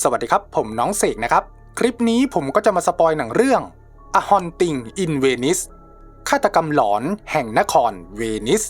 สวัสดีครับ ผมน้องเสกนะครับ คลิปนี้ผมก็จะมาสปอยหนังเรื่อง A Haunting in Venice ฆาตกรรมหลอนแห่งนครเวนิส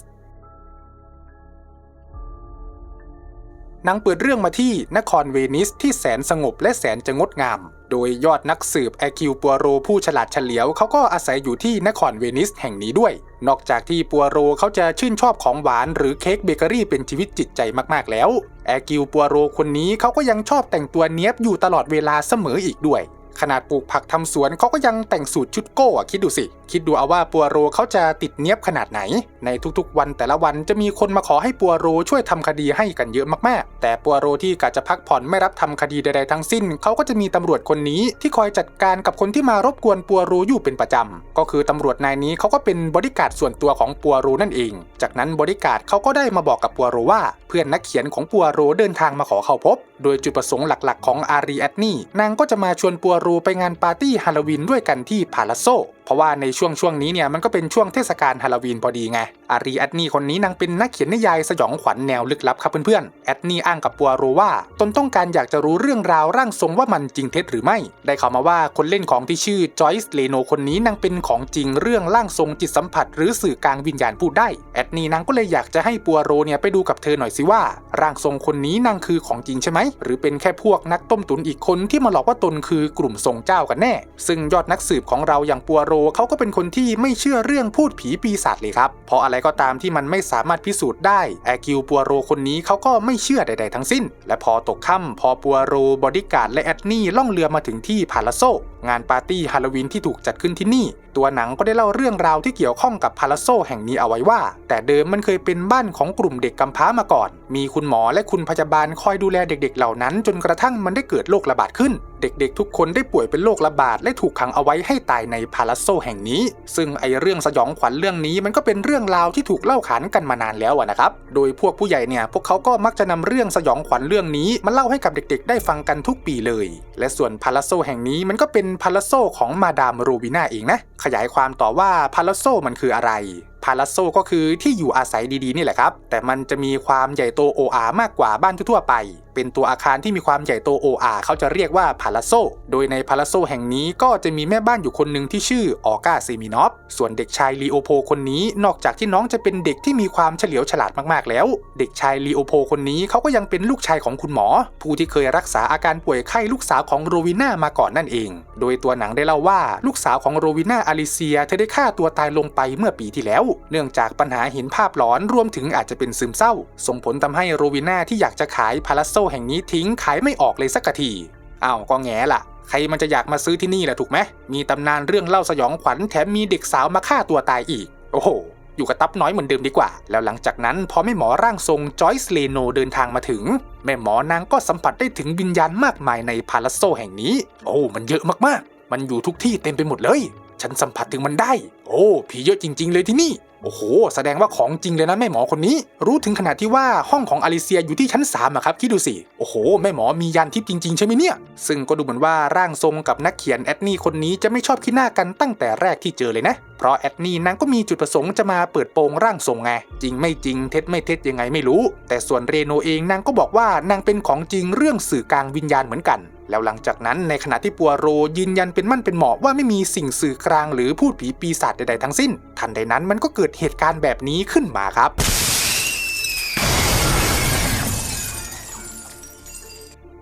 หนังเปิดเรื่องมาที่นครเวนิสที่แสนสงบและแสนจะงดงาม โดยยอดนักสืบแอคิวปัวโรผู้ฉลาดเฉลียวเขาก็อาศัยอยู่ที่นครเวนิสแห่งนี้ด้วย นอกจากที่ปัวโรเขาจะชื่นชอบของหวานหรือเค้กเบเกอรี่เป็นชีวิตจิตใจมากๆแล้ว แอคิวปัวโรคนนี้เขาก็ยังชอบแต่งตัวเนี้ยบอยู่ตลอดเวลาเสมออีกด้วย ขนาดปลูกผักทำสวนเขาก็ยังแต่งสูตรชุดโก้อะคิดดูสิ คิดดูเอาว่าปัวโรเขาจะติดเนียบขนาดไหน ในทุกๆ วันแต่ละวันจะมีคนมาขอให้ปัวโรช่วยทำคดีให้กันเยอะมากๆ แต่ปัวโรที่กะจะพักผ่อนไม่รับทำคดีใดๆทั้งสิ้น เขาก็จะมีตำรวจคนนี้ที่คอยจัดการกับคนที่มารบกวนปัวโรอยู่เป็นประจำก็คือตำรวจนายนี้เขาก็เป็นบริการส่วนตัวของปัวโรนั่นเอง จากนั้นบริการเขาก็ได้มาบอกกับปัวโรว่า เพื่อนนักเขียนของปัวโรเดินทางมาขอเข้าพบ โดยจุดประสงค์หลักๆ ของอารีแอดนี่นางก็จะมาชวนปัวโรไปงานปาร์ตี้ฮาโลวีนด้วยกันที่พาลาโซเพราะว่าในช่วงช่วงนี้เนี่ยมันก็เป็นช่วงเทศกาลฮาโลวีนพอดีไง อารีแอดนี่คนนี้นางเป็นนักเขียนนิยายสยองขวัญแนวลึกลับครับเพื่อนๆ แอดนี่อ้างกับปัวโรว่า ตนต้องการอยากจะรู้เรื่องราวร่างทรงว่ามันจริงเท็จหรือไม่ ได้ข่าวมาว่าคนเล่นของที่ชื่อจอยส์เลโนคนนี้นางเป็นของจริงเรื่องร่างทรงจิตสัมผัส หรือสื่อกลางวิญญาณพูดได้ แอดนี่นางก็เลยอยากจะให้ปัวโรเนี่ยไปดูกับเธอหน่อยสิว่า ร่างทรงคนนี้นางคือของจริงใช่ไหมหรือเป็นแค่พวกนักต้มตุ๋นอีกคนที่มาหลอกว่าตนคือกลุ่มทรงเจ้ากันแน่ ซึ่งยอดนักสืบของเราอย่างปัวโรเขาก็เป็นคนที่ไม่เชื่อเรื่องพูดผีปีศาจเลยครับเพราะอะไรก็ตามที่มันไม่สามารถพิสูจน์ได้แอกิวปัวโรคนนี้เขาก็ไม่เชื่อใด ๆ ทั้งสิ้น และพอตกค่ำพอปัวโรบอดี้การ์ดและแอดนี่ล่องเรือมาถึงที่พาลาโซ งานปาร์ตี้ฮาโลวีนที่ถูกจัดขึ้นที่นี่ ตัวหนังก็ได้เล่าเรื่องราวที่เกี่ยวข้องกับพาลาโซแห่งนี้เอาไว้ว่า แต่เดิมมันเคยเป็นบ้านของกลุ่มเด็กกำพร้ามาก่อน มีคุณหมอและคุณพยาบาลคอยดูแลเด็กๆ เหล่านั้นจนกระทั่งมันได้เกิดโรคระบาดขึ้น เด็กๆ ทุกคนได้ป่วยเป็นโรคระบาดและถูกขังเอาไว้ให้ตายในพาลาโซแห่งนี้ ซึ่งไอเรื่องสยองขวัญเรื่องนี้มันก็เป็นเรื่องราวที่ถูกเล่าขานกันมานานแล้วนะครับ โดยพวกผู้ใหญ่เนี่ยพวกเขาก็มักจะนำเรื่องสยองขวัญเรื่องนี้มาเล่าให้กับเด็ก ๆ ได้ฟังกันทุกปีเลย และส่วนพาลาโซแห่งนี้มันก็เป็นพาราโซของมาดามโรบิน่าเองนะ ขยายความต่อว่าพาราโซมันคืออะไร พาราโซก็คือที่อยู่อาศัยดีๆนี่แหละครับ แต่มันจะมีความใหญ่โตโออามากกว่าบ้านทั่วๆไปเป็นตัวอาคารที่มีความใหญ่โตโออาเขาจะเรียกว่าพาลาโซ โดยในพาลาโซแห่งนี้ก็จะมีแม่บ้านอยู่คนหนึ่งที่ชื่อออก้าเซมินอฟ ส่วนเด็กชายลีโอโพคนนี้นอกจากที่น้องจะเป็นเด็กที่มีความเฉลียวฉลาดมากๆแล้ว เด็กชายลีโอโพคนนี้เขาก็ยังเป็นลูกชายของคุณหมอ ผู้ที่เคยรักษาอาการป่วยไข้ลูกสาวของโรวิน่ามาก่อนนั่นเอง โดยตัวหนังได้เล่าว่าลูกสาวของโรวิน่าอลิเซียเธอได้ฆ่าตัวตายลงไปเมื่อปีที่แล้ว เนื่องจากปัญหาเห็นภาพหลอนรวมถึงอาจจะเป็นซึมเศร้า ส่งผลทำให้โรวิน่าที่อยากจะขายพาลาโซแห่งนี้ทิ้งขายไม่ออกเลยสักทีอ้าวก็แง่ละใครมันจะอยากมาซื้อที่นี่แหละถูกไหมมีตำนานเรื่องเล่าสยองขวัญแถมมีเด็กสาวมาฆ่าตัวตายอีก โอ้โห อยู่กับตับน้อยเหมือนเดิมดีกว่า แล้วหลังจากนั้นพอแม่หมอร่างทรงจอยส์เลโนเดินทางมาถึง แม่หมอนางก็สัมผัสได้ถึงวิญญาณมากมายในพาลาโซแห่งนี้ โอ้มันเยอะมากๆ มันอยู่ทุกที่เต็มไปหมดเลย ฉันสัมผัสถึงมันได้ โอ้ผีเยอะจริง ๆ เลยที่นี่ โอ้โห แสดงว่าของจริงเลยนะแม่หมอคนนี้ รู้ถึงขนาดที่ว่าห้องของอลิเซียอยู่ที่ชั้น3อะครับคิดดูสิ โอ้โห แม่หมอมียันทิพย์จริงๆ ใช่ไหมเนี่ย ซึ่งก็ดูเหมือนว่าร่างทรงกับนักเขียนแอดนี่คนนี้จะไม่ชอบขี้หน้ากันตั้งแต่แรกที่เจอเลยนะ เพราะแอดนี่นางก็มีจุดประสงค์จะมาเปิดโปงร่างทรงไง จริงไม่จริงเท็จไม่เท็จยังไงไม่รู้ แต่ส่วนเรโนเองนางก็บอกว่านางเป็นของจริงเรื่องสื่อกลางวิญญาณเหมือนกัน แล้วหลังจากนั้นในขณะที่ปัวโรยืนยันเป็นมั่นเป็นเหมาะว่าไม่มีสิ่งสื่อกลางหรือพูดผีปีศาจใดๆทั้งสิ้น ทันใดนั้นมันก็เกิดเหตุการณ์แบบนี้ขึ้นมาครับ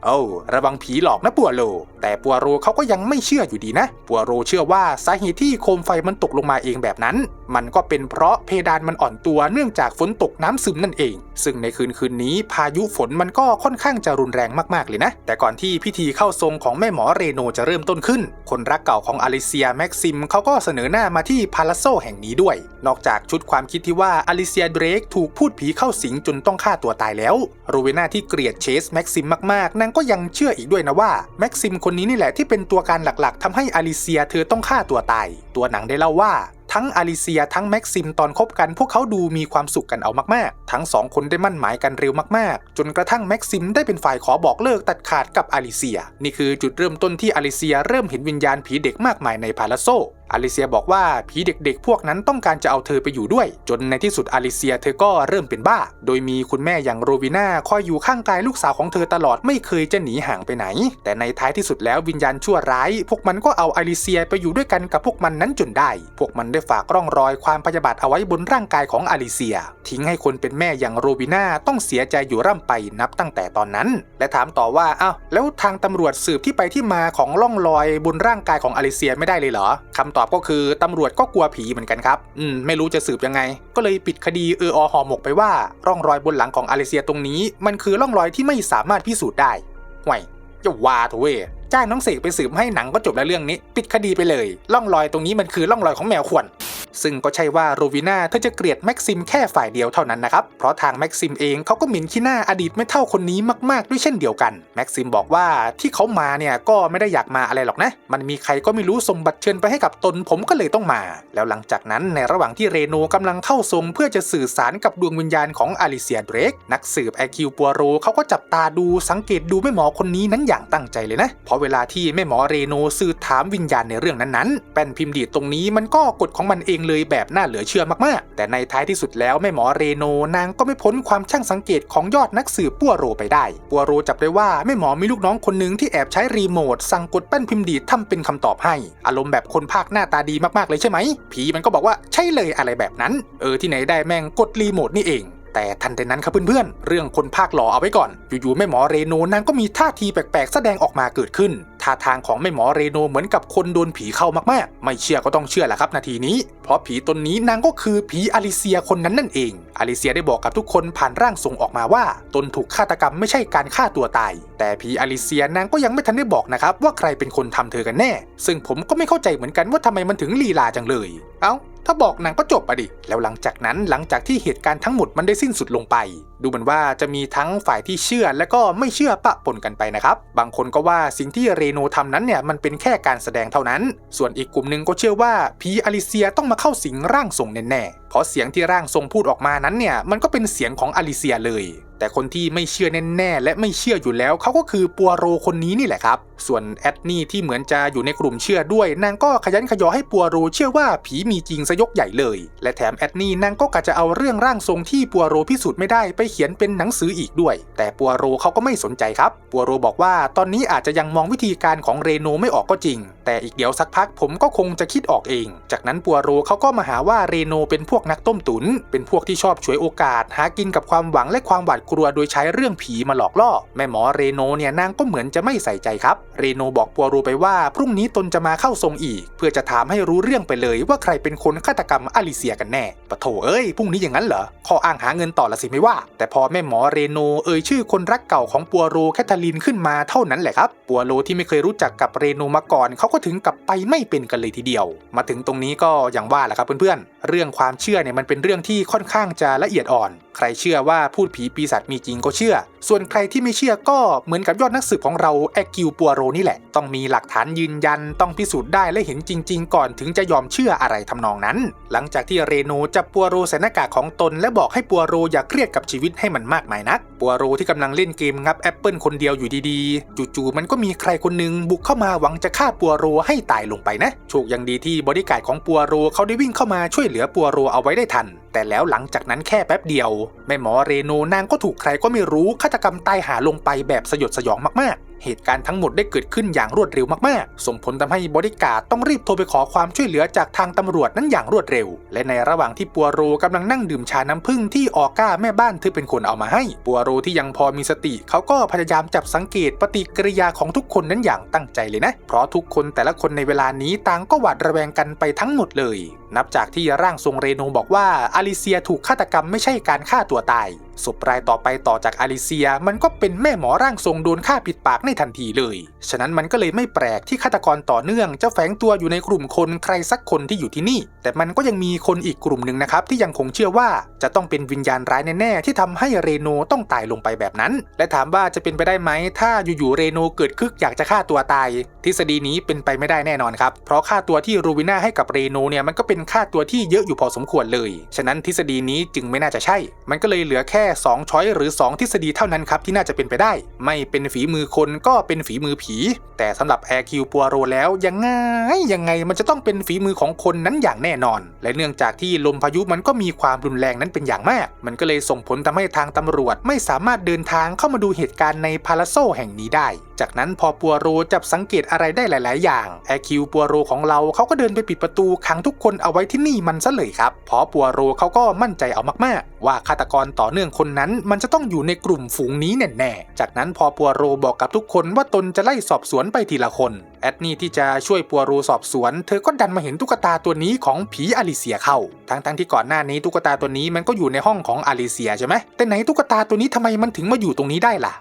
โอ้ระวังผีหลอกนะปัวโรแต่ปัวโรเขาก็ยังไม่เชื่ออยู่ดีนะ ปัวโรเชื่อว่าสาเหตุที่โคมไฟมันตกลงมาเองแบบนั้น มันก็เป็นเพราะเพดานมันอ่อนตัวเนื่องจากฝนตกน้ำซึมนั่นเอง ซึ่งในคืนคืนนี้พายุฝนมันก็ค่อนข้างจะรุนแรงมากๆเลยนะ แต่ก่อนที่พิธีเข้าทรงของแม่หมอเรโนจะเริ่มต้นขึ้น คนรักเก่าของอลิเซียแม็กซิมเขาก็เสนอหน้ามาที่พาลาโซแห่งนี้ด้วย นอกจากชุดความคิดที่ว่าอลิเซียเดรกถูกพูดผีเข้าสิงจนต้องฆ่าตัวตายแล้วโรเวนาที่เกลียดเชสแม็กซิมมากๆนางก็ยังเชื่ออีกด้วยนะว่าแม็กซิมคนนี้นี่แหละที่เป็นตัวการหลักๆทำให้อลิเซียเธอต้องฆ่าตัวตาย ตัวหนังได้เล่าว่าทั้งอลิเซียทั้งแม็กซิมตอนคบกันพวกเขาดูมีความสุขกันเอามากๆ ทั้งสองคนได้มั่นหมายกันเร็วมากๆ จนกระทั่งแม็กซิมได้เป็นฝ่ายขอบอกเลิกตัดขาดกับอลิเซีย นี่คือจุดเริ่มต้นที่อลิเซียเริ่มเห็นวิญญาณผีเด็กมากมายในพาลาโซ อลิเซียบอกว่าผีเด็กๆ พวกนั้นต้องการจะเอาเธอไปอยู่ด้วย จนในที่สุดอลิเซียเธอก็เริ่มเป็นบ้า โดยมีคุณแม่อย่างโรบิน่าคอยอยู่ข้างกายลูกสาวของเธอตลอดไม่เคยจะหนีห่างไปไหน แต่ในท้ายที่สุดแล้ววิญญาณชั่วร้าย พวกมันก็เอาอลิเซียไปอยู่ด้วยกันกับพวกมันนั้นจนได้ พวกมันได้ฝากร่องรอยความพยาบาทเอาไว้บนร่างกายของอลิเซีย ทิ้งให้คนเป็นแม่อย่างโรบิน่าต้องเสียใจอยู่ร่ำไปนับตั้งแต่ตอนนั้น และถามต่อว่าอ้าวแล้วทางตำรวจสืบที่ไปที่มาของร่องรอยบนร่างกายของอลิเซียไม่ได้เลยเหรอคำตอบอบก็คือตำรวจก็กลัวผีเหมือนกันครับ อืม ไม่รู้จะสืบยังไง ก็เลยปิดคดีเอออห่อหมกไปว่าร่องรอยบนหลังของอาเลเซียตรงนี้ มันคือร่องรอยที่ไม่สามารถพิสูจน์ได้ห่วยจะว่าเถอะเว้ย จ้างน้องเสกไปสืบให้หนังก็จบแล้วเรื่องนี้ ปิดคดีไปเลยร่องรอยตรงนี้มันคือร่องรอยของแมวขวนซึ่งก็ใช่ว่าโรวิน่าเธอจะเกลียดแม็กซิมแค่ฝ่ายเดียวเท่านั้นนะครับ เพราะทางแม็กซิมเองเขาก็หมิ่นขี้หน้าอดีตไม่เท่าคนนี้มากๆด้วยเช่นเดียวกัน แม็กซิมบอกว่าที่เขามาเนี่ยก็ไม่ได้อยากมาอะไรหรอกนะ มันมีใครก็ไม่รู้ส่งบัตรเชิญไปให้กับตนผมก็เลยต้องมา แล้วหลังจากนั้นในระหว่างที่เรโนกำลังเข้าทรงเพื่อจะสื่อสารกับดวงวิญญาณของอลิเซียเดรกนักสืบไอคิวปัวโรเขาก็จับตาดูสังเกตดูแม่หมอคนนี้นั้นอย่างตั้งใจเลยนะ เพราะเวลาที่แม่หมอเรโนสื่อถามวิญญาณในเรื่องนั้นๆ แป้นพิมพ์ดีดตรงนี้มันก็กฎของมันเองเลยแบบน่าเหลือเชื่อมากๆ แต่ในท้ายที่สุดแล้วแม่หมอเรโนนางก็ไม่พ้นความช่างสังเกตของยอดนักสืบปัวโรไปได้ ปัวโรจับได้ว่าแม่หมอมีลูกน้องคนหนึ่งที่แอบใช้รีโมทสั่งกดแป้นพิมพ์ดีดทำเป็นคำตอบให้ อารมณ์แบบคนภาคหน้าตาดีมากๆเลยใช่ไหมผีมันก็บอกว่าใช่เลยอะไรแบบนั้น เออที่ไหนได้แม่งกดรีโมทนี่เอง แต่ทันใดนั้นครับเพื่อนๆ เรื่องคนภาคหล่อเอาไว้ก่อน อยู่ๆแม่หมอเรโนนางก็มีท่าทีแปลกๆ แสดงออกมาเกิดขึ้นท่าทางของแม่หมอเรโนเหมือนกับคนโดนผีเข้ามากๆ ไม่เชื่อก็ต้องเชื่อแหละครับนาทีนี้ เพราะผีตนนี้นางก็คือผีอลิเซียคนนั้นนั่นเอง อลิเซียได้บอกกับทุกคนผ่านร่างทรงออกมาว่า ตนถูกฆาตกรรมไม่ใช่การฆ่าตัวตาย แต่ผีอลิเซียนางก็ยังไม่ทันได้บอกนะครับว่าใครเป็นคนทำเธอกันแน่ ซึ่งผมก็ไม่เข้าใจเหมือนกันว่าทำไมมันถึงลีลาจังเลย เอ้าถ้าบอกนางก็จบอะดิ แล้วหลังจากนั้นหลังจากที่เหตุการณ์ทั้งหมดมันได้สิ้นสุดลงไป ดูเหมือนว่าจะมีทั้งฝ่ายที่เชื่อและก็ไม่เชื่อปะปนกันไปนะครับ บางคนก็ว่าสิ่งที่เรโนทำนั้นเนี่ยมันเป็นแค่การแสดงเท่านั้น ส่วนอีกกลุ่มหนึ่งก็เชื่อว่าผีอลิเซียต้องมาเข้าสิงร่างทรงแน่ๆ เพราะเสียงที่ร่างทรงพูดออกมานั้นเนี่ยมันก็เป็นเสียงของอลิเซียเลย แต่คนที่ไม่เชื่อแน่ๆและไม่เชื่ออยู่แล้วเขาก็คือปัวโรคนนี้นี่แหละครับ ส่วนแอดนี่ที่เหมือนจะอยู่ในกลุ่มเชื่อด้วย นางก็ขยันขยอให้ปัวโรเชื่อว่าผีมีจริงซะยกใหญ่เลย และแถมแอดนี่นางก็กะจะเอาเรื่องร่างทรงที่ปัวโรพิสูจน์ไม่ได้ไปเขียนเป็นหนังสืออีกด้วย แต่ปัวโรเขาก็ไม่สนใจครับปัวโรบอกว่าตอนนี้อาจจะยังมองวิธีการของเรโนไม่ออกก็จริง แต่อีกเดี๋ยวสักพักผมก็คงจะคิดออกเอง จากนั้นปัวโรเขาก็มาหาว่าเรโนเป็นพวกนักต้มตุน เป็นพวกที่ชอบฉวยโอกาส หากินกับความหวังและความหวาดกลัวโดยใช้เรื่องผีมาหลอกล่อ แม่หมอเรโนเนี่ยนางก็เหมือนจะไม่ใส่ใจครับ เรโนบอกปัวโรไปว่า พรุ่งนี้ตนจะมาเข้าทรงอีก เพื่อจะถามให้รู้เรื่องไปเลยว่าใครเป็นคนฆาตกรรมอลิเซียกันแน่ปะโถเอ้ยพรุ่งนี้อย่างนั้นเหรอข้ออ้างหาเงินต่อละสิไม่ว่า แต่พอแม่หมอเรโนเอ่ยชื่อคนรักเก่าของปัวโรแคทเธอรีนขึ้นมาเท่านั้นแหละครับปัวโรที่ไม่เคยรู้จักกับเรโนมาก่อนเขาก็ถึงกับไปไม่เป็นกันเลยทีเดียว มาถึงตรงนี้ก็อย่างว่าแหละครับเพื่อนๆเรื่องความเชื่อเนี่ยมันเป็นเรื่องที่ค่อนข้างจะละเอียดอ่อนใครเชื่อว่าพูดผีปีศาจมีจริงก็เชื่อ ส่วนใครที่ไม่เชื่อก็เหมือนกับยอดนักสืบของเราแอคกิวปัวโรนี่แหละ ต้องมีหลักฐานยืนยันต้องพิสูจน์ได้และเห็นจริง ๆ ก่อนถึงจะยอมเชื่ออะไรทำนองนั้น หลังจากที่เรโนจับปัวโรใส่หน้ากากของตน และบอกให้ปัวโรอย่าเครียดกับชีวิตให้มันมากมายนัก ปัวโรที่กำลังเล่นเกมงับแอปเปิลคนเดียวอยู่ดีๆ จู่ๆมันก็มีใครคนหนึงบุกเข้ามาหวังจะฆ่าปัวโรให้ตายลงไปนะ โชคยังดีที่บริการของปัวโรเขาได้วิ่งเข้ามาช่วยเหลือปัวโรเอาไว้ได้ทัน แต่แล้วหลังจากนั้นแค่แป๊บเดียว แม่หมอเรโนนางก็ถูกใครก็ไม่รู้ฆาตกรรมตายหาลงไปแบบสยดสยองมากๆ เหตุการณ์ทั้งหมดได้เกิดขึ้นอย่างรวดเร็วมากๆ ส่งผลทำให้บริการต้องรีบโทรไปขอความช่วยเหลือจากทางตำรวจนั้นอย่างรวดเร็ว และในระหว่างที่ปัวโรกำลังนั่งดื่มชาน้ำผึ้งที่ออก้าแม่บ้านเธอเป็นคนเอามาให้ ปัวโรที่ยังพอมีสติ เขาก็พยายามจับสังเกตปฏิกิริยาของทุกคนนั้นอย่างตั้งใจเลยนะ เพราะทุกคนแต่ละคนในเวลานี้ต่างก็หวาดระแวงกันไปทั้งหมดเลย นับจากที่ร่างทรงเรโนบอกว่าอลิเซียถูกฆาตกรรมไม่ใช่การฆ่าตัวตาย ศพรายต่อไปต่อจากอาลิเซีย มันก็เป็นแม่หมอร่างทรงโดนฆ่าปิดปากในทันทีเลย ฉะนั้นมันก็เลยไม่แปลกที่ฆาตกรต่อเนื่องจะแฝงตัวอยู่ในกลุ่มคนใครสักคนที่อยู่ที่นี่ แต่มันก็ยังมีคนอีกกลุ่มหนึ่งนะครับที่ยังคงเชื่อว่าจะต้องเป็นวิญญาณร้ายแน่ๆที่ทำให้เรโนต้องตายลงไปแบบนั้น และถามว่าจะเป็นไปได้ไหมถ้าอยู่ๆเรโนเกิดคึกอยากจะฆ่าตัวตาย ทฤษฎีนี้เป็นไปไม่ได้แน่นอนครับเพราะค่าตัวที่รูวิน่าให้กับเรโนเนี่ยมันก็เป็นค่าตัวที่เยอะอยู่พอสมควรเลย ฉะนั้นทฤษฎีนี้จึงไม่น่าจะใช่ มันก็เลยเหลือแค่2ช้อยหรือ 2 ทฤษฎีเท่านั้นครับที่น่าจะเป็นไปได้ ไม่เป็นฝีมือคนก็เป็นฝีมือผี แต่สำหรับแอร์คิวปัวโรแล้วยังไงยังไงมันจะต้องเป็นฝีมือของคนนั้นอย่างแน่นอน และเนื่องจากที่ลมพายุมันก็มีความรุนแรงนั้นเป็นอย่างมาก มันก็เลยส่งผลทำให้ทางตำรวจไม่สามารถเดินทางเข้ามาดูเหตุการณ์ในพาราโซแห่งนี้ได้ จากนั้นพอปัวโรจับสังเกตอะไรได้หลาย ๆ อย่างแอคิวปัวโรของเราเขาก็เดินไปปิดประตูขังทุกคนเอาไว้ที่นี่มันซะเลยครับพราะปัวโรเขาก็มั่นใจเอามาก ๆ ว่าฆาตกรต่อเนื่องคนนั้น มันจะต้องอยู่ในกลุ่มฝูงนี้แน่ ๆ จากนั้นพอปัวโรบอกกับทุกคนว่าตนจะไล่สอบสวนไปทีละคนแอดนี่ที่จะช่วยปัวโรสอบสวน เธอก็ดันมาเห็นตุ๊กตาตัวนี้ของผีอลิเซียเข้า ทั้งๆที่ก่อนหน้านี้ตุ๊กตาตัวนี้มันก็อยู่ในห้องของอลิเซียใช่ไหมแต่ไหนตุ๊กตาตัวนี้ทำไมมันถึงมาอยู่ตรงนี้ได้ล่ะ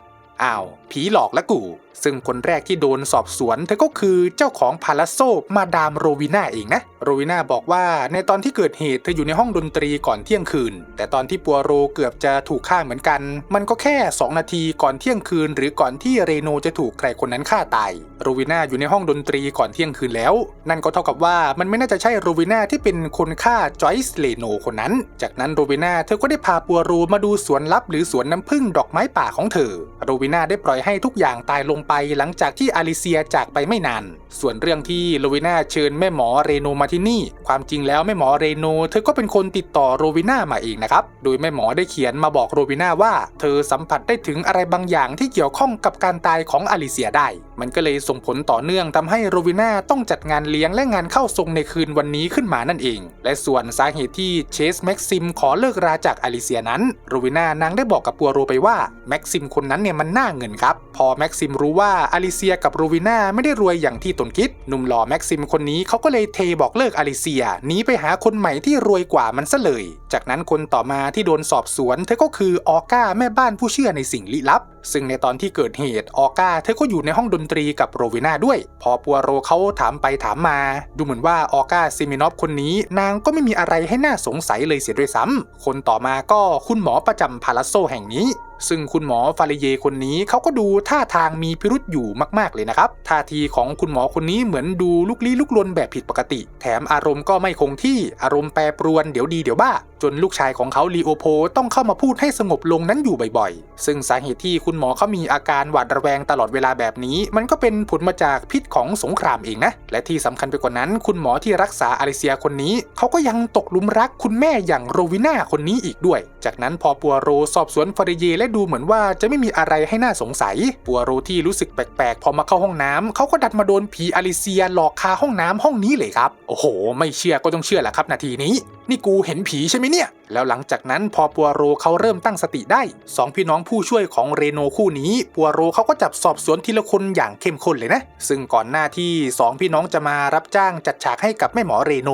อ้าวผีหลอกและกู ซึ่งคนแรกที่โดนสอบสวนเธอก็คือเจ้าของพาลาโซมาดามโรวิน่าเองนะ โรวิน่าบอกว่าในตอนที่เกิดเหตุเธออยู่ในห้องดนตรีก่อนเที่ยงคืน แต่ตอนที่ปัวโรเกือบจะถูกฆ่าเหมือนกัน มันก็แค่ 2 นาทีก่อนเที่ยงคืน หรือก่อนที่เรโนจะถูกใครคนนั้นฆ่าตาย โรวิน่าอยู่ในห้องดนตรีก่อนเที่ยงคืนแล้ว นั่นก็เท่ากับว่ามันไม่น่าจะใช่โรวิน่าที่เป็นคนฆ่าจอยส์เลโนคนนั้น จากนั้นโรวิน่าเธอก็ได้พาปัวโรมาดูสวนลับหรือสวนน้ำผึ้งดอกไม้ป่าของเธอ โรวิน่าได้ปล่อยให้ทุกอย่างตายลงไปหลังจากที่อาลิเซียจากไปไม่นาน ส่วนเรื่องที่โรวิน่าเชิญแม่หมอเรโนมาที่นี่ ความจริงแล้วแม่หมอเรโนเธอก็เป็นคนติดต่อโรวิน่ามาเองนะครับ โดยแม่หมอได้เขียนมาบอกโรวิน่าว่า เธอสัมผัสได้ถึงอะไรบางอย่างที่เกี่ยวข้องกับการตายของอาลิเซียได้ มันก็เลยส่งผลต่อเนื่องทำให้โรวิน่าต้องจัดงานเลี้ยงและงานเข้าทรงในคืนวันนี้ขึ้นมานั่นเอง และส่วนสาเหตุที่เชสแม็กซิมขอเลิกราจากอาลิเซียนั้นโรวิน่านางได้บอกกับปัวโรไปว่าแม็กซิมคนนั้นเนี่ยมันน่าเงินครับ พอแม็กซิมรู้ว่าอาลิเซียกับรูวิน่าไม่ได้รวยอย่างที่ตนคิด หนุ่มหล่อแม็กซิมคนนี้เขาก็เลยเทบอกเลิกอาลิเซียหนีไปหาคนใหม่ที่รวยกว่ามันซะเลยจากนั้นคนต่อมาที่โดนสอบสวน เธอก็คือออก้าแม่บ้านผู้เชื่อในสิ่งลี้ลับ ซึ่งในตอนที่เกิดเหตุออก้าเธอก็อยู่ในห้องดนตรีกับโรวิน่าด้วย พอปัวโรเขาถามไปถามมา ดูเหมือนว่าออก้าซิมินอฟคนนี้ นางก็ไม่มีอะไรให้น่าสงสัยเลยเสียด้วยซ้ำคนต่อมาก็คุณหมอประจำพาลาโซแห่งนี้ซึ่งคุณหมอฟาเลเยคนนี้เขาก็ดูท่าทางมีพิรุษอยู่มากๆเลยนะครับท่าทีของคุณหมอคนนี้เหมือนดูลุกลี้ลุกลนแบบผิดปกติ แถมอารมณ์ก็ไม่คงที่อารมณ์แปรปรวนเดี๋ยวดีเดี๋ยวบ้าจนลูกชายของเขาลีโอโพต้องเข้ามาพูดให้สงบลงนั้นอยู่บ่อยๆ ซึ่งสาเหตุที่คุณหมอเขามีอาการหวาดระแวงตลอดเวลาแบบนี้ มันก็เป็นผลมาจากพิษของสงครามเองนะ และที่สำคัญไปกว่านั้น คุณหมอที่รักษาอาริเซียคนนี้ เขาก็ยังตกหลุมรักคุณแม่อย่างโรวิน่าคนนี้อีกด้วย จากนั้นพอปัวโรสอบสวนฟาเรเยและดูเหมือนว่าจะไม่มีอะไรให้น่าสงสัย ปัวโรที่รู้สึกแปลกๆ พอมาเข้าห้องน้ำเขาก็ดันมาโดนผีอาริเซียหลอกคาห้องน้ำห้องนี้เลยครับ โอ้โห ไม่เชื่อก็ต้องเชื่อแหละครับนาทีนี้ นี่กูเห็นผีใช่ไหมเนี่ย แล้วหลังจากนั้นพอปัวโรเขาเริ่มตั้งสติได้สองพี่น้องผู้ช่วยของเรโนคู่นี้ปัวโรเขาก็จับสอบสวนทีละคนอย่างเข้มข้นเลยนะ ซึ่งก่อนหน้าที่สองพี่น้องจะมารับจ้างจัดฉากให้กับแม่หมอเรโน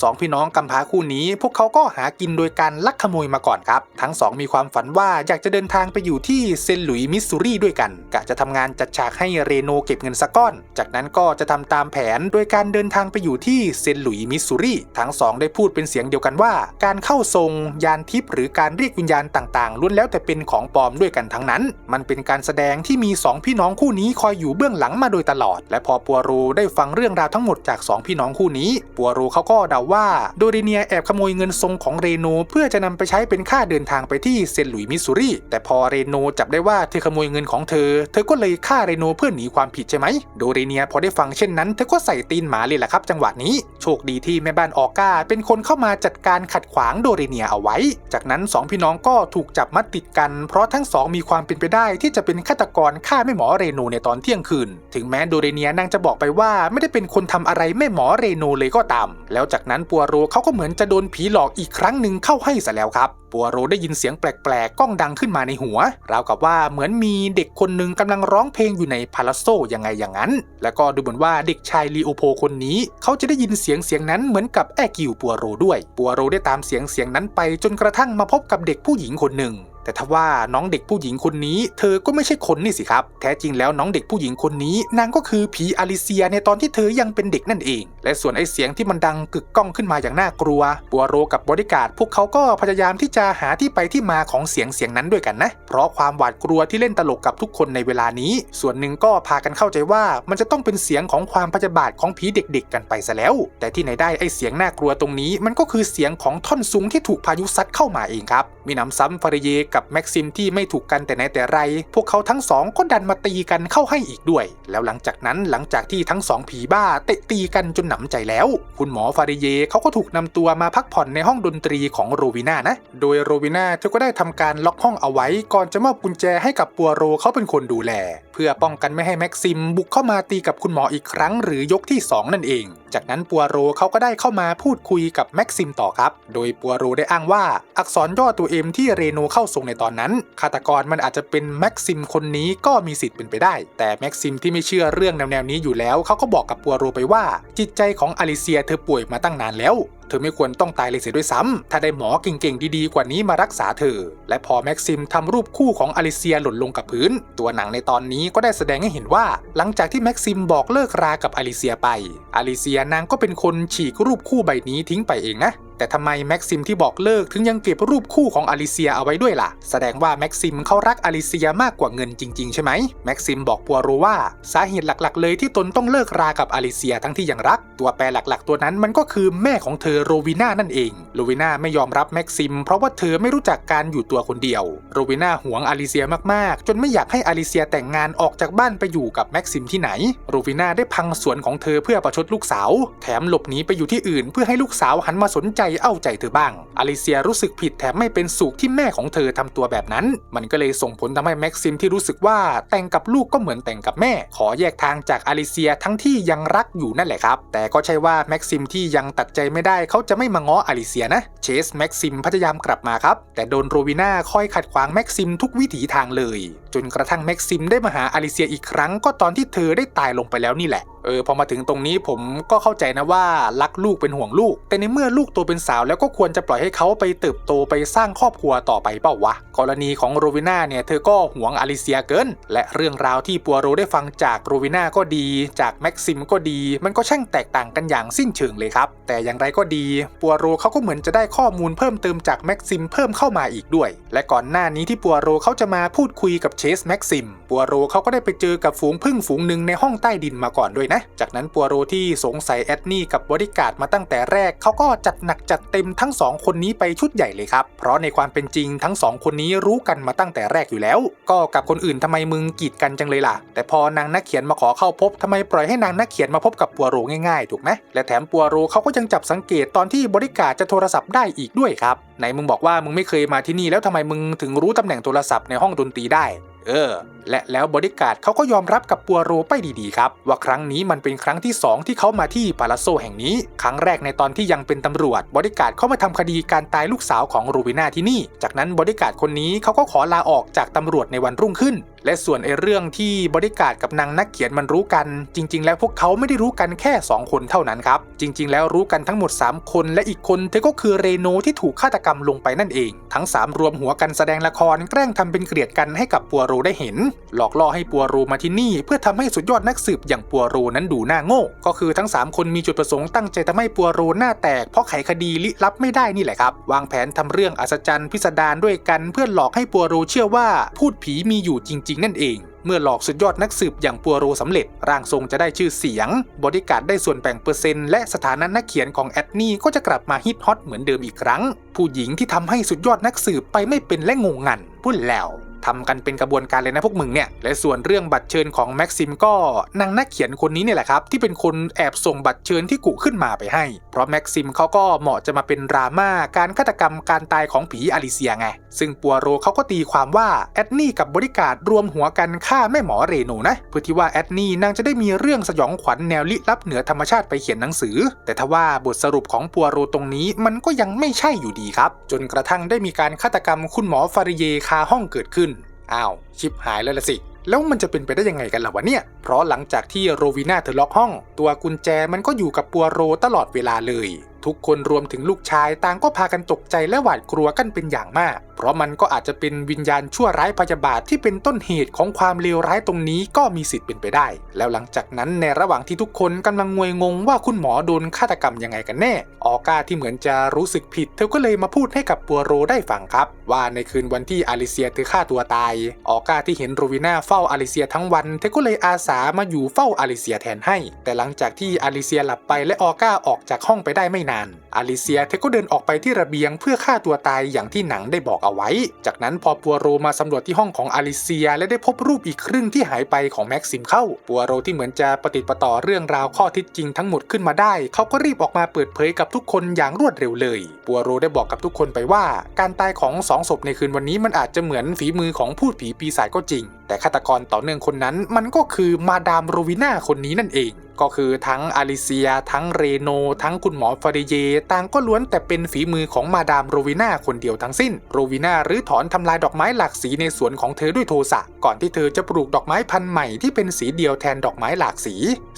สองพี่น้องกำพร้าคู่นี้ พวกเขาก็หากินโดยการลักขโมยมาก่อนครับ ทั้งสองมีความฝันว่าอยากจะเดินทางไปอยู่ที่เซนต์หลุยส์มิสซูรีด้วยกันกะจะทำงานจัดฉากให้เรโนเก็บเงินสักก้อน จากนั้นก็จะทำตามแผนโดยการเดินทางไปอยู่ที่เซนต์หลุยส์มิสซูรีทั้งสองได้พูดเป็นเสียงเดียวกันว่า การเข้าทรงยานทิพย์หรือการเรียกวิญญาณต่างๆล้วนแล้วแต่เป็นของปลอมด้วยกันทั้งนั้น มันเป็นการแสดงที่มีสองพี่น้องคู่นี้คอยอยู่เบื้องหลังมาโดยตลอด และพอปัวโรได้ฟังเรื่องราวทั้งหมดจากสองพี่น้องคู่นี้ปัวโรเขาก็เดาว่าโดเรเนียแอบขโมยเงินทรงของเรโนเพื่อจะนำไปใช้เป็นค่าเดินทางไปที่เซนต์หลุยมิสซูรีแต่พอเรโนจับได้ว่าเธอขโมยเงินของเธอ เธอก็เลยฆ่าเรโนเพื่อหนีความผิดใช่ไหมโดเรเนียพอได้ฟังเช่นนั้นเธอก็ใส่ตีนหมาเลยแหละครับ จังหวะนี้โชคดีที่แม่บ้านออก้าเป็นคนเข้ามาจัดัดการขัดขวางโดเรเนียเอาไว้ จากนั้นสองพี่น้องก็ถูกจับมัดติดกัน เพราะทั้งสองมีความเป็นไปได้ที่จะเป็นฆาตกรฆ่าแม่หมอเรโนในตอนเที่ยงคืน ถึงแม้โดเรเนียนางจะบอกไปว่าไม่ได้เป็นคนทำอะไรแม่หมอเรโนเลยก็ตาม แล้วจากนั้นปัวโรเขาก็เหมือนจะโดนผีหลอกอีกครั้งหนึ่งเข้าให้ซะแล้วครับปัวโรได้ยินเสียงแปลกๆ ก้องดังขึ้นมาในหัว ราวกับว่าเหมือนมีเด็กคนหนึ่งกำลังร้องเพลงอยู่ในพาราโซยังไงอย่างนั้น แล้วก็ดูเหมือนว่าเด็กชายลีโอโพคนนี้ เขาจะได้ยินเสียงเสียงนั้นเหมือนกับแอกิวปัวโรด้วย ปัวโรได้ตามเสียงเสียงนั้นไปจนกระทั่งมาพบกับเด็กผู้หญิงคนหนึ่ง แต่ทว่าน้องเด็กผู้หญิงคนนี้ เธอก็ไม่ใช่คนนี่สิครับ แท้จริงแล้วน้องเด็กผู้หญิงคนนี้ นางก็คือผีอลิเซียในตอนที่เธอยังเป็นเด็กนั่นเอง และส่วนไอเสียงที่มันดังกึกก้องขึ้นมาอย่างน่ากลัวปัวโรกับบริการ พวกเขาก็พยายามที่จะหาที่ไปที่มาของเสียงเสียงนั้นด้วยกันนะ เพราะความหวาดกลัวที่เล่นตลกกับทุกคนในเวลานี้ ส่วนหนึ่งก็พากันเข้าใจว่ามันจะต้องเป็นเสียงของความพยาบาทของผีเด็ก ๆ กันไปซะแล้ว แต่ที่ไหนได้ไอเสียงน่ากลัวตรงนี้ มันก็คือเสียงของท่อนซุงที่ถูกพายุซัดเข้ามาเองครับมีหนำซ้ำฟาริเยกับกับแม็กซิมที่ไม่ถูกกันแต่ไหนแต่ไร พวกเขาทั้งสองก็ดันมาตีกันเข้าให้อีกด้วย แล้วหลังจากนั้นหลังจากที่ทั้งสองผีบ้าเตะตีกันจนหนำใจแล้ว คุณหมอฟาริเยเขาก็ถูกนำตัวมาพักผ่อนในห้องดนตรีของโรวิน่านะ โดยโรวิน่าเธอก็ได้ทำการล็อกห้องเอาไว้ ก่อนจะมอบกุญแจให้กับปัวโรเขาเป็นคนดูแล พื่อป้องกันไม่ให้แม็กซิมบุกเข้ามาตีกับคุณหมออีกครั้งหรือยกที่ 2 นั่นเอง จากนั้นปัวโรเขาก็ได้เข้ามาพูดคุยกับแม็กซิมต่อครับ โดยปัวโรได้อ้างว่าอักษรย่อตัวเอ็มที่เรโนเข้าทรงในตอนนั้นฆาตกรมันอาจจะเป็นแม็กซิมคนนี้ก็มีสิทธิ์เป็นไปได้ แต่แม็กซิมที่ไม่เชื่อเรื่องแนวๆนี้อยู่แล้วเขาก็บอกกับปัวโรไปว่า จิตใจของอลิเซียเธอป่วยมาตั้งนานแล้ว เธอไม่ควรต้องตายเลยเสียด้วยซ้ำถ้าได้หมอเก่งๆ ดีๆ กว่านี้มารักษาเธอ และพอแม็กซิมทำรูปคู่ของอลิเซียหล่นลงกับพื้น ตัวหนังในตอนนี้ก็ได้แสดงให้เห็นว่า หลังจากที่แม็กซิมบอกเลิกรากับอลิเซียไป อลิเซียนางก็เป็นคนฉีกรูปคู่ใบนี้ทิ้งไปเองนะ แต่ทำไมแม็กซิมที่บอกเลิกถึงยังเก็บรูปคู่ของอลิเซียเอาไว้ด้วยล่ะ แสดงว่าแม็กซิมเขารักอลิเซียมากกว่าเงินจริง ๆ ใช่ไหมแม็กซิมบอกปัวโรว่า สาเหตุหลักๆ เลยที่ตนต้องเลิกรากับอลิเซียทั้งที่ยังรัก ตัวแปรหลักๆ ตัวนั้นมันก็คือแม่ของเธอโรวิน่านั่นเองโรวิน่าไม่ยอมรับแม็กซิม เพราะว่าเธอไม่รู้จักการอยู่ตัวคนเดียวโรวิน่าหวงอลิเซียมากๆ จนไม่อยากให้อลิเซียแต่งงานออกจากบ้านไปอยู่กับแม็กซิมที่ไหนโรวิน่าได้พังสวนของเธอเพื่อประชดลูกสาว แถมหลบหนีไปอยู่ที่อื่น เพื่อให้ลูกสาวหันมาสนใจเอาใจเธอบ้าง อลิเซียรู้สึกผิดแถมไม่เป็นสุขที่แม่ของเธอทำตัวแบบนั้น มันก็เลยส่งผลทำให้แม็กซิมที่รู้สึกว่าแต่งกับลูกก็เหมือนแต่งกับแม่ ขอแยกทางจากอลิเซียทั้งที่ยังรักอยู่นั่นแหละครับ แต่ก็ใช่ว่าแม็กซิมที่ยังตัดใจไม่ได้เขาจะไม่มาง้ออลิเซียนะ เชสแม็กซิมพยายามกลับมาครับ แต่โดนโรวิน่าคอยขัดขวางแม็กซิมทุกวิถีทางเลย จนกระทั่งแม็กซิมได้มาหาอลิเซียอีกครั้งก็ตอนที่เธอได้ตายลงไปแล้วนี่แหละ เออพอมาถึงตรงนี้ผมก็เข้าใจนะว่ารักลูกเป็นห่วงลูก แต่ในเมื่อลูกโตเป็นสาวแล้วก็ควรจะปล่อยให้เขาไปเติบโตไปสร้างครอบครัวต่อไปเปล่าวะ กรณีของโรวิน่าเนี่ยเธอก็ห่วงอลิเซียเกิน และเรื่องราวที่ปัวโรได้ฟังจากโรวิน่าก็ดี จากแม็กซิมก็ดี มันก็ช่างแตกต่างกันอย่างสิ้นเชิงเลยครับ แต่อย่างไรก็ดีปัวโรเขาก็เหมือนจะได้ข้อมูลเพิ่มเติมจากแม็กซิมเพิ่มเข้ามาอีกด้วย และก่อนหน้านี้ที่ปัวโรเขาจะมาพูดคุยกับเชสแม็กซิมปัวโรเขาก็ได้ไปเจอกับฝูงพึ่งฝูงหนึ่งในห้องใต้ดินมาก่อนด้วยนะจากนั้นปัวโรที่สงสัยแอดนี่กับบริการดมาตั้งแต่แรกเขาก็จัดหนักจัดเต็มทั้งสองคนนี้ไปชุดใหญ่เลยครับ เพราะในความเป็นจริงทั้งสองคนนี้รู้กันมาตั้งแต่แรกอยู่แล้ว ก็กับคนอื่นทำไมมึงกีดกันจังเลยล่ะ แต่พอนางนักเขียนมาขอเข้าพบทำไมปล่อยให้นางนักเขียนมาพบกับปัวโรง่ายๆ ถูกไหมและแถมปัวโรเขาก็ยังจับสังเกตตอนที่บริการจะโทรศัพท์ได้อีกด้วยครับไหนมึงบอกว่ามึงไม่เคยมาที่นี่แล้วทำไมมึงถึงรู้ตำแหน่งโทรศัพท์ในห้องดนตรีได้ เออและแล้วบริการดเขาก็ยอมรับกับปัวโรไปดีๆครับว่าครั้งนี้มันเป็นครั้งที่ 2 ที่เขามาที่ปาลาโซแห่งนี้ ครั้งแรกในตอนที่ยังเป็นตำรวจ บริการดเขามาทำคดีการตายลูกสาวของโรวิน่าที่นี่ จากนั้นบริการดคนนี้เขาก็ขอลาออกจากตำรวจในวันรุ่งขึ้นและส่วนไอ้เรื่องที่บริการกับนางนักเขียนมันรู้กัน จริง ๆ แล้วพวกเขาไม่ได้รู้กันแค่ 2 คนเท่านั้นครับ จริง ๆ แล้วรู้กันทั้งหมด 3 คนและอีกคนเธอก็คือเรโนที่ถูกฆาตกรรมลงไปนั่นเอง ทั้ง 3 รวมหัวกันแสดงละครแกล้งทำเป็นเกลียดกันให้กับปัวโรได้เห็น หลอกล่อให้ปัวโรมาที่นี่ เพื่อทำให้สุดยอดนักสืบอย่างปัวโรนั้นดูหน้าโง่ ก็คือทั้ง 3 คนมีจุดประสงค์ตั้งใจทำให้ปัวโรหน้าแตกเพราะไขคดีลี้ลับไม่ได้นี่แหละครับ วางแผนทำเรื่องอัศจรรย์พิสดารด้วยกัน เพื่อหลอกให้ปัวโรเชื่อว่าพูดผีมีอยู่จริงๆนั่นเอง เมื่อหลอกสุดยอดนักสืบอย่างปัวโรสำเร็จ ร่างทรงจะได้ชื่อเสียง บริการได้ส่วนแบ่งเปอร์เซ็นต์และสถานะนักเขียนของแอดนี่ก็จะกลับมาฮิตฮอตเหมือนเดิมอีกครั้ง ผู้หญิงที่ทำให้สุดยอดนักสืบไปไม่เป็นและงงงันพูดแล้ว ทำกันเป็นกระบวนการเลยนะพวกมึงเนี่ย และส่วนเรื่องบัตรเชิญของแม็กซิมก็นางนักเขียนคนนี้เนี่ยแหละครับ ที่เป็นคนแอบส่งบัตรเชิญที่กุขึ้นมาไปให้ เพราะแม็กซิมเขาก็เหมาะจะมาเป็นดราม่าการฆาตกรรมการตายของผีอลิเซียไง ซึ่งปัวโรเขาก็ตีความว่าแอดนี่กับบริการรวมหัวกันฆ่าแม่หมอเรโนนะเพื่อที่ว่าแอดนี่นางจะได้มีเรื่องสยองขวัญแนวลี้ลับเหนือธรรมชาติไปเขียนหนังสือ แต่ทว่าบทสรุปของปัวโรตรงนี้มันก็ยังไม่ใช่อยู่ดีครับ จนกระทั่งได้มีการฆาตกรรมคุณหมอฟาริเยคาห้องเกิดขึ้น อ้าวชิบหายแล้วละสิ แล้วมันจะเป็นไปได้ยังไงกันล่ะวะเนี่ย เพราะหลังจากที่โรวิน่าเธอล็อกห้อง ตัวกุญแจมันก็อยู่กับปัวโรตลอดเวลาเลยทุกคนรวมถึงลูกชายต่างก็พากันตกใจและหวาดกลัวกันเป็นอย่างมาก เพราะมันก็อาจจะเป็นวิญญาณชั่วร้ายพยาบาทที่เป็นต้นเหตุของความเลวร้ายตรงนี้ก็มีสิทธิ์เป็นไปได้ แล้วหลังจากนั้นในระหว่างที่ทุกคนกำลังงวยงงว่าคุณหมอโดนฆาตกรรมยังไงกันแน่ ออก้าที่เหมือนจะรู้สึกผิด เธอก็เลยมาพูดให้กับปัวโรได้ฟังครับ ว่าในคืนวันที่อลิเซียเธอฆ่าตัวตาย ออก้าที่เห็นโรวิน่าเฝ้าอลิเซียทั้งวันเธอก็เลยอาสามาอยู่เฝ้าอลิเซียแทนให้ แต่หลังจากที่อลิเซียหลับไปและออก้าออกจากห้องไปได้ไม่นาน อลิเซียเธอก็เดินออกไปที่ระเบียงเพื่อฆ่าตัวตายอย่างที่หนังได้บอกเอาไว้ จากนั้นพอปัวโรมาสำรวจที่ห้องของอลิเซียและได้พบรูปอีกครึ่งที่หายไปของแม็กซิมเข้า ปัวโรที่เหมือนจะปฏิประต่อเรื่องราวข้อท็จจริงทั้งหมดขึ้นมาได้ เขาก็รีบออกมาเปิดเผยกับทุกคนอย่างรวดเร็วเลย ปัวโรได้บอกกับทุกคนไปว่า การตายของสองศพในคืนวันนี้มันอาจจะเหมือนฝีมือของพูดผีปีศาจก็จริง แต่ฆาตกรต่อเนื่องคนนั้นมันก็คือมาดามโรวิน่าคนนี้นั่นเอง ก็คือทั้งอลิเซีย ทั้งเรโน ทั้งคุณหมอฟาริเย ต่างก็ล้วนแต่เป็นฝีมือของมาดามโรวิน่าคนเดียวทั้งสิ้น โรวิน่าหรือถอนทำลายดอกไม้หลากสีในสวนของเธอด้วยโทสะ ก่อนที่เธอจะปลูกดอกไม้พันธุ์ใหม่ที่เป็นสีเดียวแทนดอกไม้หลากสี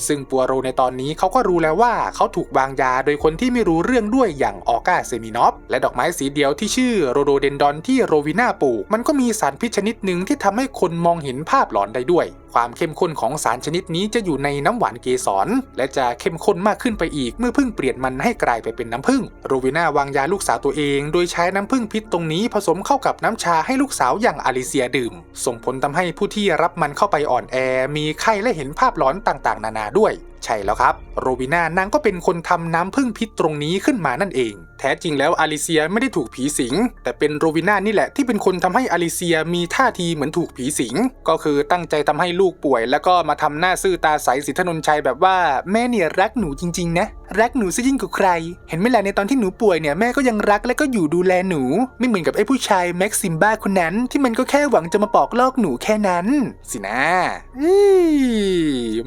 ซึ่งปัวโรในตอนนี้เขาก็รู้แล้วว่าเขาถูกวางยาโดยคนที่ไม่รู้เรื่องด้วยอย่างออกาเซมินอฟและดอกไม้สีเดียวที่ชื่อโรโดเดนดอนที่โรวิน่าปลูกมันก็มีสารพิษชนิดหนึ่งที่ทำให้คนมองเห็นภาพหลอนได้ด้วย ความเข้มข้นของสารชนิดนี้จะอยู่ในน้ำหวานเกสร และจะเข้มข้นมากขึ้นไปอีกเมื่อพึ่งเปลี่ยนมันให้กลายไปเป็นน้ำผึ้งโรวิน่าวางยาลูกสาวตัวเอง โดยใช้น้ำผึ้งพิษตรงนี้ผสมเข้ากับน้ำชาให้ลูกสาวอย่างอลิเซียดื่ม ส่งผลทำให้ผู้ที่รับมันเข้าไปอ่อนแอ มีไข้และเห็นภาพหลอนต่างๆ นานาด้วยใช่แล้วครับ โรบิน่านางก็เป็นคนทำน้ำผึ้งพิษตรงนี้ขึ้นมานั่นเอง แท้จริงแล้วอลิเซียไม่ได้ถูกผีสิง แต่เป็นโรบิน่านี่แหละที่เป็นคนทำให้อลิเซียมีท่าทีเหมือนถูกผีสิง ก็คือตั้งใจทำให้ลูกป่วย แล้วก็มาทำหน้าซื่อตาใสสิทธนนชัยแบบว่าแม่เนี่ยรักหนูจริงๆนะรักหนูซะยิ่งกว่าใคร เห็นไหมล่ะในตอนที่หนูป่วยเนี่ยแม่ก็ยังรักและก็อยู่ดูแลหนู ไม่เหมือนกับไอ้ผู้ชายแม็กซิมบ้าคนนั้น ที่มันก็แค่หวังจะมาปอกลอกหนูแค่นั้น สินะ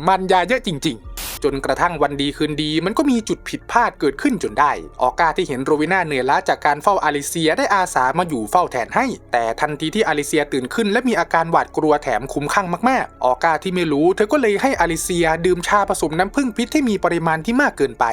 มันยาเยอะจริง ๆ จนกระทั่งวันดีคืนดีมันก็มีจุดผิดพลาดเกิดขึ้นจนได้ ออกาที่เห็นโรวิน่าเหนื่อยล้าจากการเฝ้าอาลิเซียได้อาสามาอยู่เฝ้าแทนให้ แต่ทันทีที่อาลิเซียตื่นขึ้น และมีอาการหวาดกลัวแถมคุ้มข้างมากๆ ออกาที่ไม่รู้เธอก็เลยให้อาลิเซียดื่มชาผสมน้ำผึ้งพิษที่มีปริมาณที่มากเกินไป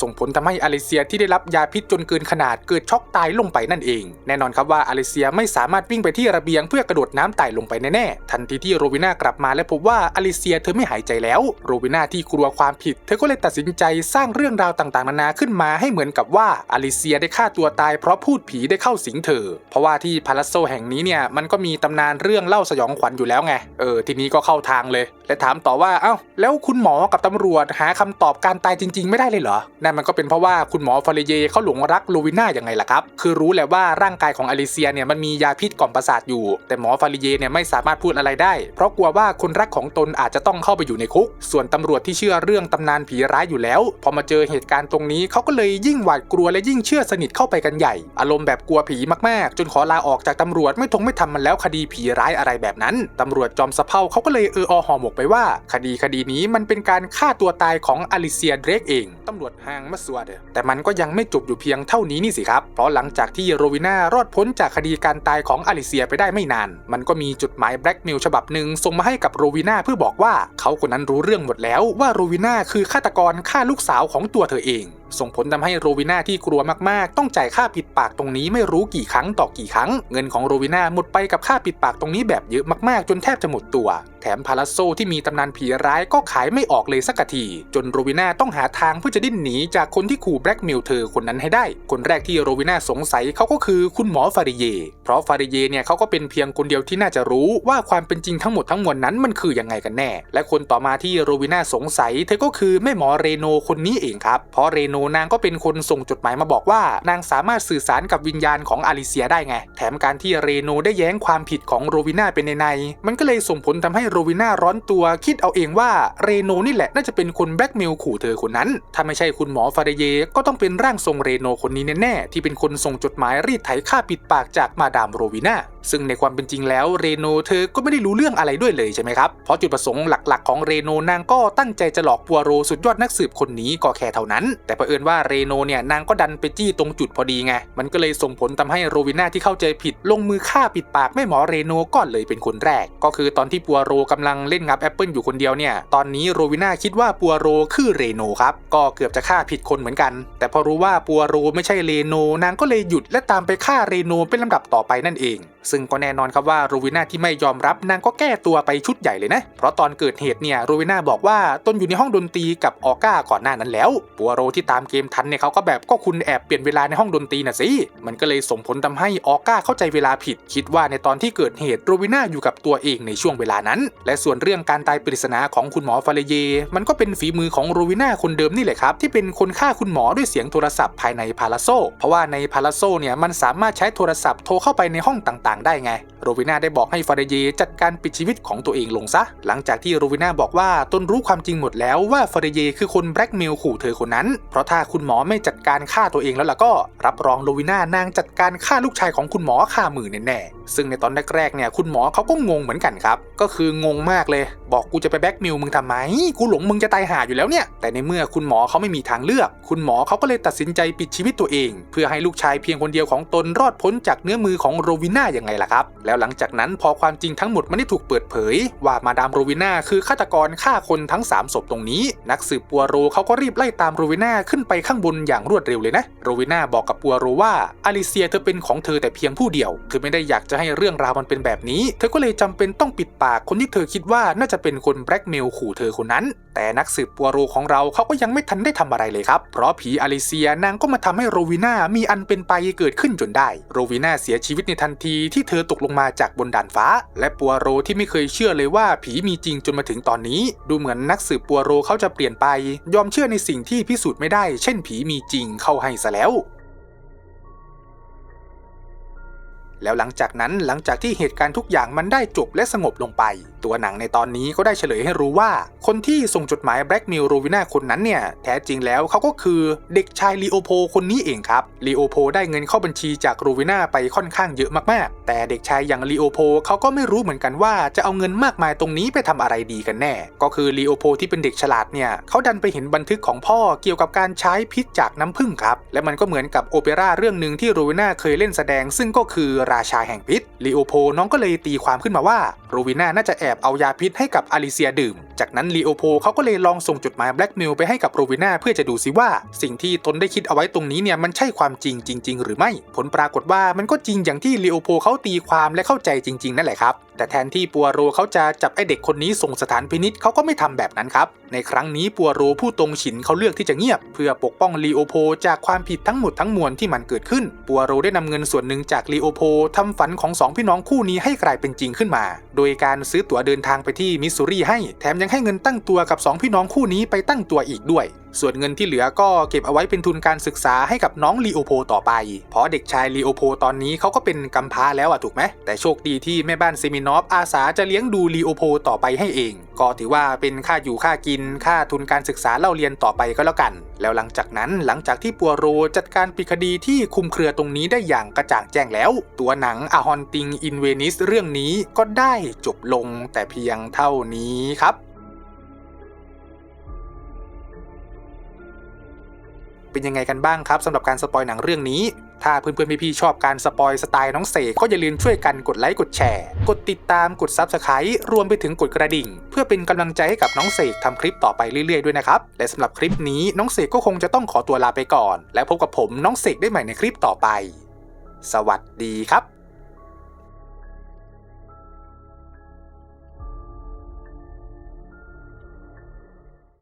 ส่งผลทำให้อาลิเซียที่ได้รับยาพิษจนเกินขนาดเกิดช็อกตายลงไปนั่นเอง แน่นอนครับว่าอาลิเซียไม่สามารถวิ่งไปที่ระเบียงเพื่อกระโดดน้ำไต่ลงไปแน่ๆทันทีที่โรวิน่ากลับมาและพบว่าอาลิเซียเธอไม่หายใจแล้ว โรวิน่าที่กลัวความผิด เธอก็เลยตัดสินใจสร้างเรื่องราวต่างๆ นานาขึ้นมาให้เหมือนกับว่าอลิเซียได้ฆ่าตัวตาย เพราะพูดผีได้เข้าสิงเธอ เพราะว่าที่พาลัสโซแห่งนี้เนี่ยมันก็มีตำนานเรื่องเล่าสยองขวัญอยู่แล้วไง เออทีนี้ก็เข้าทางเลย และถามต่อว่า เอ้า แล้วคุณหมอกับตำรวจหาคำตอบการตายจริง ๆ ไม่ได้เลยเหรอ นั่นมันก็เป็นเพราะว่าคุณหมอฟาเรเยเขาหลงรักโลวิน่าอย่างไงล่ะครับ คือรู้แหละว่าร่างกายของอลิเซียเนี่ยมันมียาพิษกล่อมประสาทอยู่ แต่หมอฟาเรเยเนี่ยไม่สามารถพูดอะไรได้ เพราะกลัวว่าคนรักของตนอาจจะต้องเข้าไปอยู่ในคุก ส่วนตำรวจที่เชื่อเรื่องตำนานผีร้ายอยู่แล้ว พอมาเจอเหตุการณ์ตรงนี้เขาก็เลยยิ่งหวาดกลัวและยิ่งเชื่อสนิทเข้าไปกันใหญ่ อารมณ์แบบกลัวผีมากๆ จนขอลาออกจากตำรวจไม่ทงไม่ทำมันแล้วคดีผีร้ายอะไรแบบนั้นตำรวจจอมสะเพาเขาก็เลยเอออห่อหมกไปว่า คดีคดีนี้มันเป็นการฆ่าตัวตายของอลิเซียเดรกเองตำรวจห่างมาสวดแต่มันก็ยังไม่จบอยู่เพียงเท่านี้นี่สิครับ เพราะหลังจากที่โรวิน่ารอดพ้นจากคดีการตายของอลิเซียไปได้ไม่นาน มันก็มีจดหมายแบล็กเมลฉบับหนึ่งส่งมาให้กับโรวิน่าเพื่อบอกว่าเขาคนนั้นรู้เรื่องหมดแล้วว่าโรวิน่าคือฆาตกรฆ่าลูกสาวของตัวเธอเองส่งผลทำให้โรวิน่าที่กลัวมากๆ ต้องจ่ายค่าปิดปากตรงนี้ไม่รู้กี่ครั้งต่อกี่ครั้ง เงินของโรวิน่าหมดไปกับค่าปิดปากตรงนี้แบบเยอะมากๆ จนแทบจะหมดตัว แถมพาลัสโซที่มีตำนานผีร้ายก็ขายไม่ออกเลยสักที จนโรวิน่าต้องหาทางเพื่อจะดิ้นหนีจากคนที่ขู่แบล็กเมลเธอคนนั้นให้ได้ คนแรกที่โรวิน่าสงสัยเขาก็คือคุณหมอฟาริเย เพราะฟาริเยเนี่ยเขาก็เป็นเพียงคนเดียวที่น่าจะรู้ว่าความเป็นจริงทั้งหมดทั้งมวลนั้นมันคือยังไงกันแน่ และคนต่อมาที่โรวิน่าสงสัย เธอก็คือแม่หมอเรโนคนนี้เองครับ เพราะเรโนนางก็เป็นคนส่งจดหมายมาบอกว่านางสามารถสื่อสารกับวิญญาณของอลิเซียได้ไง แถมการที่เรโนได้แย้งความผิดของโรวิน่าเป็นในในมันก็เลยส่งผลทำให้โรวิน่าร้อนตัวคิดเอาเองว่าเรโนนี่แหละน่าจะเป็นคนแบล็กเมลขู่เธอคนนั้น ถ้าไม่ใช่คุณหมอฟาเดเยก็ต้องเป็นร่างทรงเรโนคนนี้แน่ๆที่เป็นคนส่งจดหมายรีดไถค่าปิดปากจากมาดามโรวิน่า ซึ่งในความเป็นจริงแล้วเรโนเธอก็ไม่ได้รู้เรื่องอะไรด้วยเลยใช่ไหมครับ เพราะจุดประสงค์หลักๆของเรโนนางก็ตั้งใจจะหลอกปัวโรสุดยอดนักสืบคนนี้ก็แค่เท่านั้น แต่เผอิญว่าเรโนเนี่ยนางก็ดันไปจี้ตรงจุดพอดีไง มันก็เลยส่งผลทำให้โรวิน่าที่เข้าใจผิดลงมือฆ่าปิดปากแม่หมอเรโนก่อนเลยเป็นคนแรก ก็คือตอนที่ปัวโรกำลังเล่นงับแอปเปิลอยู่คนเดียวเนี่ย ตอนนี้โรวิน่าคิดว่าปัวโรคือเรโนครับ ก็เกือบจะฆ่าผิดคนเหมือนกัน แต่พอรู้ว่าปัวโรไม่ใช่เรโนนางก็เลยหยุดและตามไปฆ่าเรโนเป็นลำดับต่อไปนั่นเอง ซึ่งก็แน่นอนครับว่าโรวิน่าที่ไม่ยอมรับนางก็แก้ตัวไปชุดใหญ่เลยนะ เพราะตอนเกิดเหตุเนี่ยโรวิน่าบอกว่าตนอยู่ในห้องดนตรีกับออก้าก่อนหน้านั้นแล้วปัวโรที่ตามเกมทันเนี่ยเขาก็แบบก็คุณแอบเปลี่ยนเวลาในห้องดนตรีน่ะสิมันก็เลยส่งผลทำให้ออก้าเข้าใจเวลาผิด คิดว่าในตอนที่เกิดเหตุโรวิน่าอยู่กับตัวเองในช่วงเวลานั้น และส่วนเรื่องการตายปริศนาของคุณหมอฟาเลเย มันก็เป็นฝีมือของโรวิน่าคนเดิมนี่แหละครับที่เป็นคนฆ่าคุณหมอด้วยเสียงโทรศัพท์ภายในพาราโซเพราะว่าในพาราโซเนี่ยมันสามารถใช้โทรศัพท์โทรเข้าไปในห้องต่างๆได้ไง โรวิน่าได้บอกให้ฟาเรเยจัดการปิดชีวิตของตัวเองลงซะ หลังจากที่โรวิน่าบอกว่าตนรู้ความจริงหมดแล้วว่าฟาเรเยคือคนแบล็กเมลขู่เธอคนนั้น เพราะถ้าคุณหมอไม่จัดการฆ่าตัวเองแล้วล่ะก็ รับรองโรวิน่านางจัดการฆ่าลูกชายของคุณหมอฆ่ามือแน่ๆ ซึ่งในตอนแรกๆเนี่ยคุณหมอเขาก็งงเหมือนกันครับ ก็คืองงมากเลย บอกกูจะไปแบ็กเมลมึงทำไม กูหลงมึงจะตายหาอยู่แล้วเนี่ย แต่ในเมื่อคุณหมอเขาไม่มีทางเลือก คุณหมอเขาก็เลยตัดสินใจปิดชีวิตตัวเอง เพื่อให้ลูกชายเพียงคนเดียวของตนรอดพ้นจากเนื้อมือของโรวิน่าอย่างไงล่ะครับ แล้วหลังจากนั้นพอความจริงทั้งหมดมันได้ถูกเปิดเผย ว่ามาดามโรวิน่าคือฆาตกรฆ่าคนทั้ง 3ศพตรงนี้ นักสืบปัวโรเขาก็รีบไล่ตามโรวิน่าขึ้นไปข้างบนอย่างรวดเร็วเลยนะ โรวิน่าบอกกับปัวโรว่าอลิเซียเธอเป็นของเธอแต่เพียงผู้เดียว เธอไม่ได้อยากจะให้เรื่องราวมันเป็นแบบนี้ เธอก็เลยจำเป็นต้องปิดปากคนที่เธอคิดว่าน่าจะเป็นคนแบล็กเมลขู่เธอคนนั้น แต่นักสืบปัวโรของเราเขาก็ยังไม่ทันได้ทำอะไรเลยครับ เพราะผีอลิเซียนางก็มาทำให้โรวิน่ามีอันเป็นไปเกิดขึ้นจนได้ โรวิน่าเสียชีวิตในทันทีที่เธอตกลงมาจากบนดาดฟ้า และปัวโรที่ไม่เคยเชื่อเลยว่าผีมีจริงจนมาถึงตอนนี้ ดูเหมือนนักสืบปัวโรเขาจะเปลี่ยนไป ยอมเชื่อในสิ่งที่พิสูจน์ไม่ได้ เช่นผีมีจริงเข้าให้ซะแล้ว แล้วหลังจากนั้นหลังจากที่เหตุการณ์ทุกอย่างมันได้จบและสงบลงไป ตัวหนังในตอนนี้ก็ได้เฉลยให้รู้ว่า คนที่ส่งจดหมายแบล็กเมลโรวิน่าคนนั้นเนี่ย แท้จริงแล้วเขาก็คือเด็กชายลีโอโพคนนี้เองครับลีโอโพได้เงินเข้าบัญชีจากโรวิน่าไปค่อนข้างเยอะมากๆ แต่เด็กชายอย่างลีโอโพเขาก็ไม่รู้เหมือนกันว่าจะเอาเงินมากมายตรงนี้ไปทำอะไรดีกันแน่ ก็คือลีโอโพที่เป็นเด็กฉลาดเนี่ยเขาดันไปเห็นบันทึกของพ่อเกี่ยวกับการใช้พิษจากน้ำผึ้งครับและมันก็เหมือนกับโอเปร่าเรื่องหนึ่งที่โรวิน่าเคยเล่นแสดง ซึ่งก็คือราชาแห่งพิษลีโอโพน้องก็เลยตีความขึ้นมาว่าโรวิน่าน่าจะแอบเอายาพิษให้กับอลิเซียดื่ม จากนั้นลีโอโพเขาก็เลยลองส่งจดหมายแบล็กเมลไปให้กับโรวิน่าเพื่อจะดูซิว่า สิ่งที่ตนได้คิดเอาไว้ตรงนี้เนี่ยมันใช่ความจริงจริง ๆ หรือไม่ ผลปรากฏว่ามันก็จริงอย่างที่ลีโอโพเขาตีความและเข้าใจจริง ๆ นั่นแหละครับ แต่แทนที่ปัวโรเขาจะจับไอเด็กคนนี้ส่งสถานพินิษเขาก็ไม่ทำแบบนั้นครับ ในครั้งนี้ปัวโรผู้ตรงฉินเขาเลือกที่จะเงียบ เพื่อปกป้องลีโอโพจากความผิดทั้งหมดทั้งมวลที่มันเกิดขึ้น ปัวโรได้นำเงินส่วนหนึ่งจากลีโอโพทำฝันของสองพี่น้องคู่นี้ให้กลายเป็นจริงขึ้นมา โดยการซื้อตั๋วเดินทางไปที่มิสซูรีให้ แถมยังให้เงินตั้งตัวกับสองพี่น้องคู่นี้ไปตั้งตัวอีกด้วย ส่วนเงินที่เหลือก็เก็บเอาไว้เป็นทุนการศึกษาให้กับน้องลีโอโพต่อไป เพราะเด็กชายลีโอโพตอนนี้เขาก็เป็นกำพร้าแล้วอะถูกไหม แต่โชคดีที่แม่บ้านเซมินอฟอาสาจะเลี้ยงดูลีโอโพต่อไปให้เอง ก็ถือว่าเป็นค่าอยู่ค่ากิน ค่าทุนการศึกษาเล่าเรียนต่อไปก็แล้วกัน แล้วหลังจากนั้นหลังจากที่ปัวโรจัดการปิดคดีที่คุมเครือตรงนี้ได้อย่างกระจ่างแจ้งแล้ว ตัวหนังอฮอนติงอินเวนิสเรื่องนี้ก็ได้จบลงแต่เพียงเท่านี้ครับ เป็นยังไงกันบ้างครับสำหรับการสปอยหนังเรื่องนี้ ถ้าเพื่อนๆพี่ๆชอบการสปอยสไตล์น้องเสกก็อย่าลืมช่วยกันกดไลค์กดแชร์ กดติดตามกด s u b สไครต์รวมไปถึงกดกระดิ่ง เพื่อเป็นกำลังใจให้กับน้องเสกทำคลิปต่อไปเรื่อยๆด้วยนะครับและสำหรับคลิปนี้น้องเสกก็คงจะต้องขอตัวลาไปก่อน และพบกับผมน้องเสกได้ใหม่ในคลิปต่อไป สวัสดีครับ